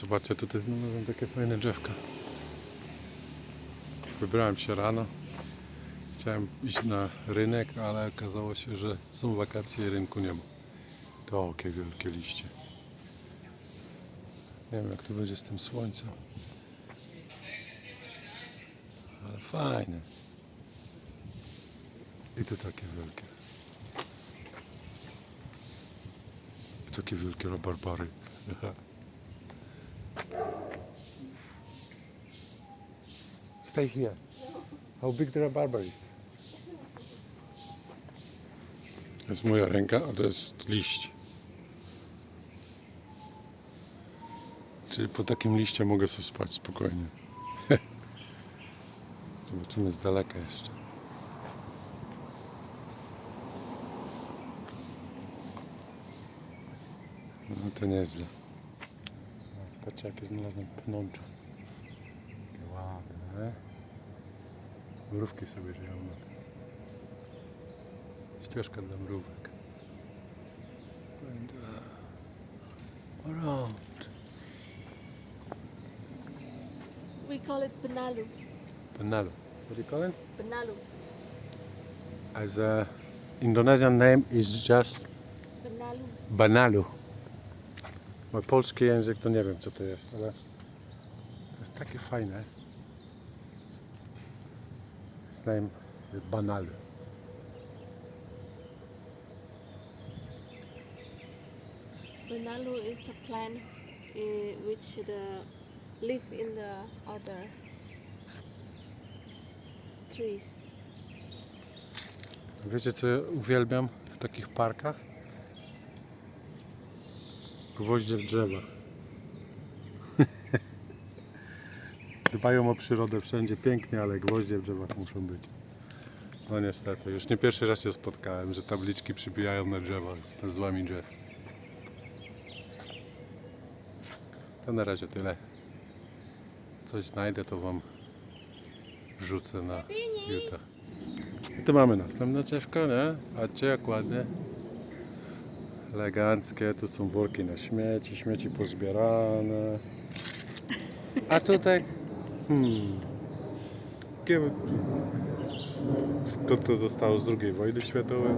Zobaczcie, tutaj znalazłem takie fajne drzewka. Wybrałem się rano. Chciałem iść na rynek, ale okazało się, że są wakacje i rynku nie ma. To jakie wielkie liście. Nie wiem jak to będzie z tym słońcem. Ale fajne. I to takie wielkie. I takie wielkie rabarbary. Stay here. How big the rabarber is? To jest moja ręka, a to jest liść. Czyli po takim liście mogę sobie spać spokojnie. Zobaczymy z daleka jeszcze. No to nieźle. No, Zobaczcie jakie znalazłem pnącza. Takie ładne. Mrówki sobie żyją na tym. Ścieżka dla mrówek. And, uh, around. We call it Benalu. Penalu. What do you call it? Benalu. As a Indonesian name is just Benalu. Banalu. Mój polski język to nie wiem co to jest, ale to jest takie fajne. His name is Banalu. Benalu is a plant uh, which the live in the other trees. Wiecie co ja uwielbiam w takich parkach? Gwoździe w drzewach. Dbają o przyrodę wszędzie pięknie, ale gwoździe w drzewach muszą być. No niestety, już nie pierwszy raz się spotkałem, że tabliczki przybijają na drzewach z nazwami drzew. To na razie tyle. Coś znajdę, to Wam wrzucę na YouTube. I tu mamy następne drzewko, nie? Patrzcie jak ładnie. Eleganckie, tu są worki na śmieci, śmieci pozbierane. A tutaj... Hmm... Skąd to zostało z II wojny światowej?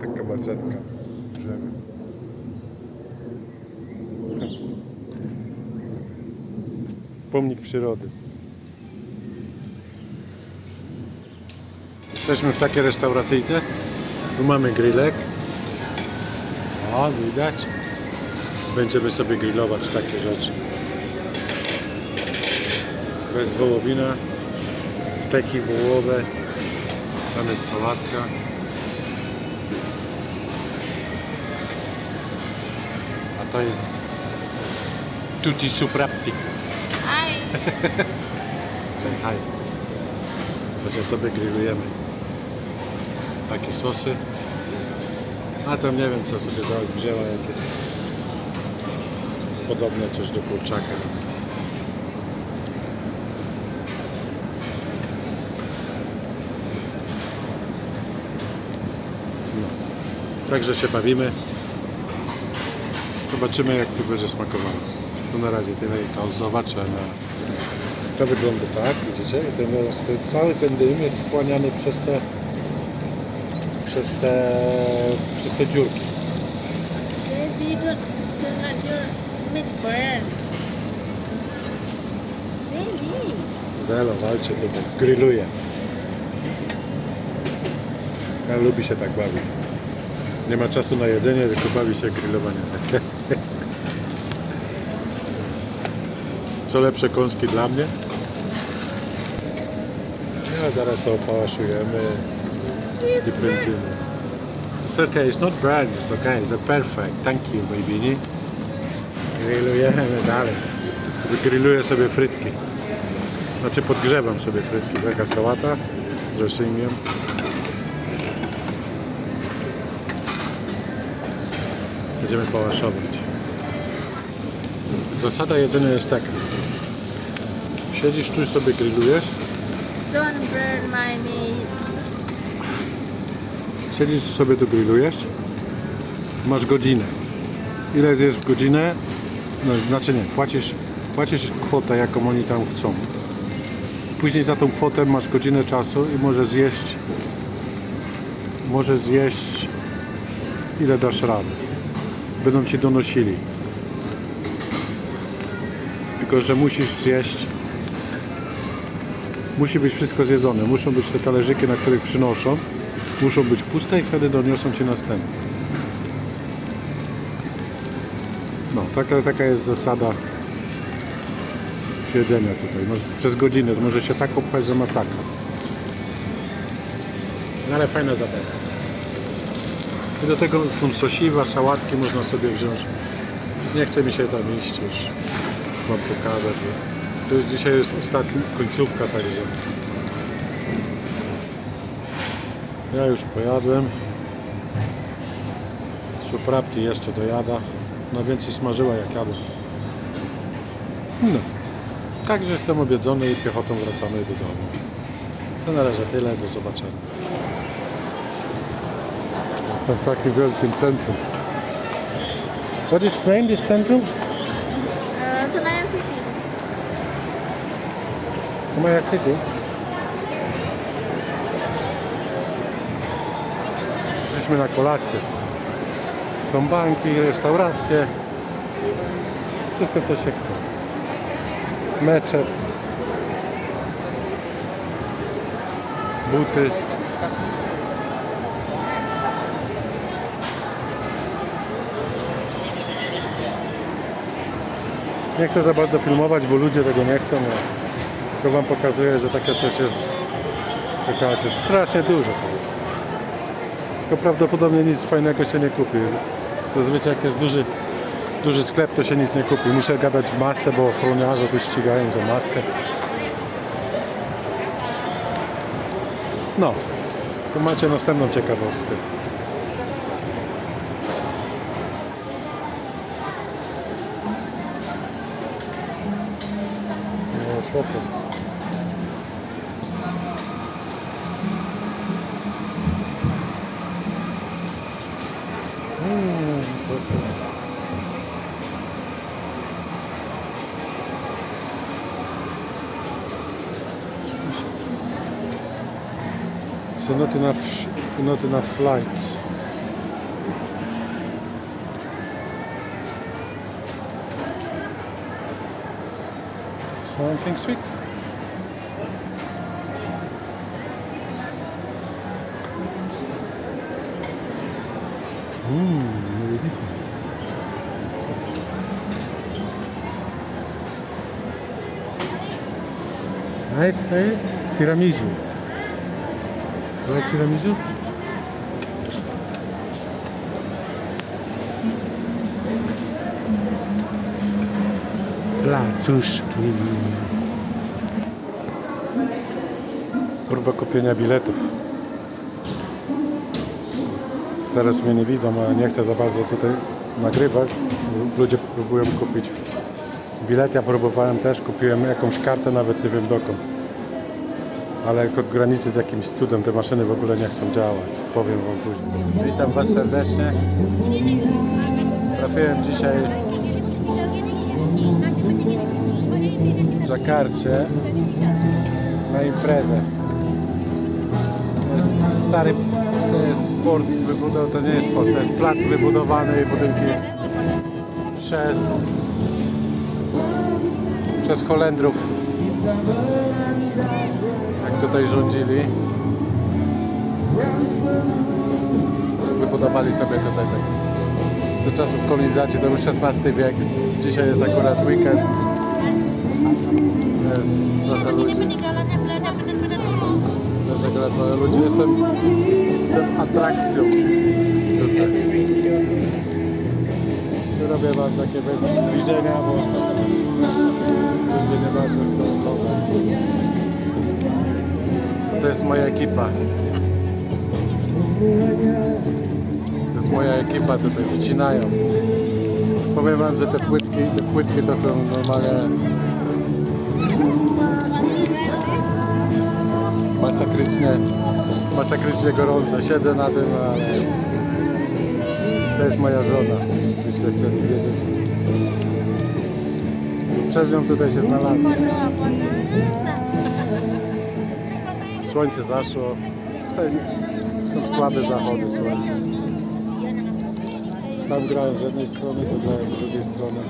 Taka maczetka w drzewie. Pomnik przyrody. Jesteśmy w takiej restauracyjce. Tu mamy grillek. O, widać. Będziemy sobie grillować takie rzeczy. To jest wołowina, steki wołowe, tam jest sałatka. A to jest tutti suprapti. Hi. Hej. Właśnie sobie grillujemy. Takie sosy. A tam nie wiem co sobie wzięła jakieś podobne coś do kurczaka. No. Także się bawimy. Zobaczymy jak to będzie smakowało. To na razie tyle i to zobaczę na to wygląda tak, widzicie? Ten, cały ten dym jest wchłaniany przez te przez te przez te dziurki. Baby, don't, don't. Zelo, walczy tutaj, grilluje. Ja lubi się tak bawić. Nie ma czasu na jedzenie, tylko bawi się grillowanie. Co lepsze kąski dla mnie? Ja zaraz to opałaszujemy burn. pędzimy. It's okay, it's not bad, it's okay, it's perfect. Thank you, baby. Grillujemy dalej. Wygrilluję sobie frytki. Znaczy podgrzewam sobie frytki. Taka sałata z dressingiem. Będziemy pałaszować. Zasada jedzenia jest taka. Siedzisz tu sobie grillujesz. Don't burn my meat. Siedzisz sobie tu grillujesz. Masz godzinę. Ile zjesz w godzinę, No, znaczy nie, płacisz, płacisz kwotę, jaką oni tam chcą. Później za tą kwotę masz godzinę czasu i możesz zjeść możesz zjeść ile dasz rady. Będą ci donosili. Tylko, że musisz zjeść musi być wszystko zjedzone. Muszą być te talerzyki, na których przynoszą. Muszą być puste i wtedy doniosą ci następne. No, taka, taka jest zasada jedzenia tutaj. Może, przez godzinę to może się tak opchać, że masakra. No ale fajna zabawa. I do tego są sosiwa, sałatki można sobie wziąć. Nie chce mi się tam iść już. Wam pokazać. To już dzisiaj jest ostatnia końcówka także. Ja już pojadłem. Suprapti jeszcze dojada. No więcej smażyła jak jadłem. No. Także jestem obiedzony i piechotą wracamy do domu. To na razie tyle, do zobaczenia. Jestem w takim wielkim centrum. What is name this centrum? Uh, Senayan City. Kumaya City. Przyszliśmy na kolację. Są banki, restauracje. Wszystko co się chce. Meczet. Buty. Nie chcę za bardzo filmować, bo ludzie tego nie chcą. a Tylko wam pokazuję, że takie coś jest. Czekajcie, strasznie dużo. Tylko prawdopodobnie nic fajnego się nie kupi. Zazwyczaj jak jest duży, duży sklep, to się nic nie kupi. Muszę gadać w masce, bo ochroniarze tu ścigają za maskę. No, tu macie następną ciekawostkę. No, światło. So not enough, not enough flights. Something sweet. Zajebiste. Nice, nice. Tiramisu. You like tiramisu? Placuszki. Próba kupienia biletów. Teraz mnie nie widzą, ale nie chcę za bardzo tutaj nagrywać. Ludzie próbują kupić bilet. Ja próbowałem też, kupiłem jakąś kartę, nawet nie wiem dokąd. Ale to graniczy z jakimś cudem, te maszyny w ogóle nie chcą działać. Powiem wam później. Witam was serdecznie. Trafiłem dzisiaj w Dżakarcie na imprezę. To jest stary, to jest port wybudowany, to nie jest port, to jest plac wybudowany budynki przez przez Holendrów tutaj rządzili. Wybudowali sobie tutaj tak. Do czasów kolonizacji, to już XVI wiek. Dzisiaj jest akurat weekend. Jest trochę ludzi. Jest akurat trochę ludzi. Jestem, jestem atrakcją. Tutaj. Robię wam takie bez zbliżenia, bo jest moja ekipa. To jest moja ekipa tutaj, wcinają. Powiem wam, że te płytki, te płytki to są normalnie masakrycznie, masakrycznie gorące. Siedzę na tym, ale to jest moja żona, byście chcieli wiedzieć. przez nią tutaj się znalazłem. Słońce zaszło. Są słabe zachody słońca. Tam grają z jednej strony, tu grają z drugiej strony.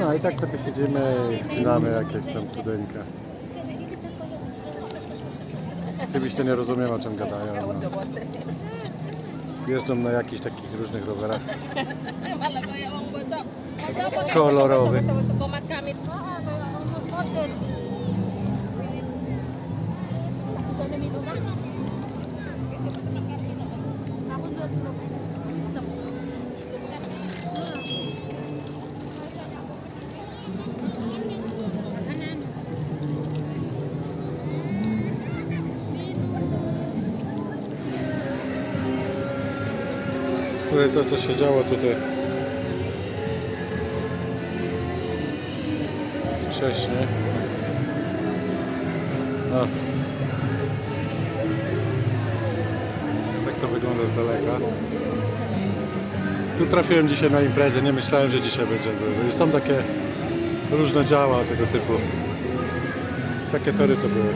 No i tak sobie siedzimy i wcinamy jakieś tam cudeńka. Oczywiście nie rozumiem o czym gadają. No. Jeżdżą na jakichś takich różnych rowerach kolorowych. Tutaj to co się działo tutaj wcześniej. No. Tak to wygląda z daleka. Tu trafiłem dzisiaj na imprezę, nie myślałem, że dzisiaj będzie są takie różne działa tego typu. Takie tory to były.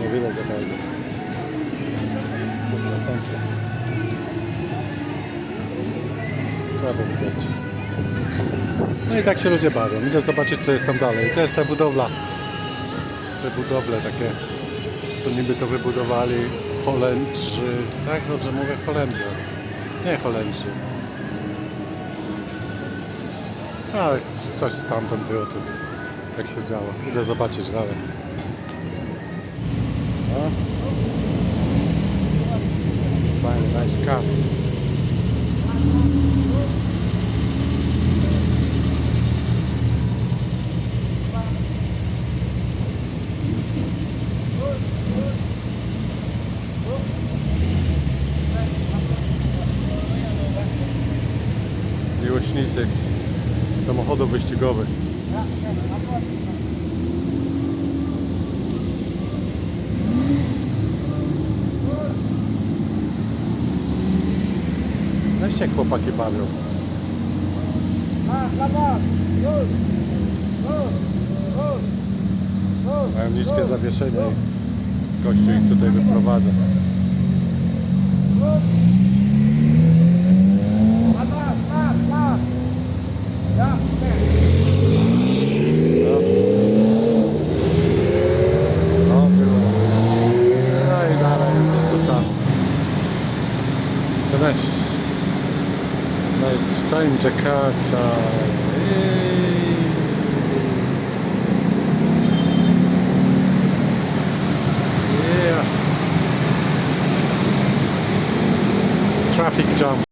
Niewiele za bardzo. Kurwa, kończę. Słabo widać. No i tak się ludzie bawią. Idę zobaczyć co jest tam dalej. To jest ta budowla. Te budowle takie, co niby to wybudowali Holendrzy. Tak dobrze mówię Holendrzy. Nie Holendrzy. Ale coś stamtąd było tu. Jak się działo. Idę zobaczyć dalej. Fajny, nice car. Wyścigowych. Weź się chłopaki bawią. Mają niskie zawieszenie gościu ich tutaj wyprowadza. Jakarta.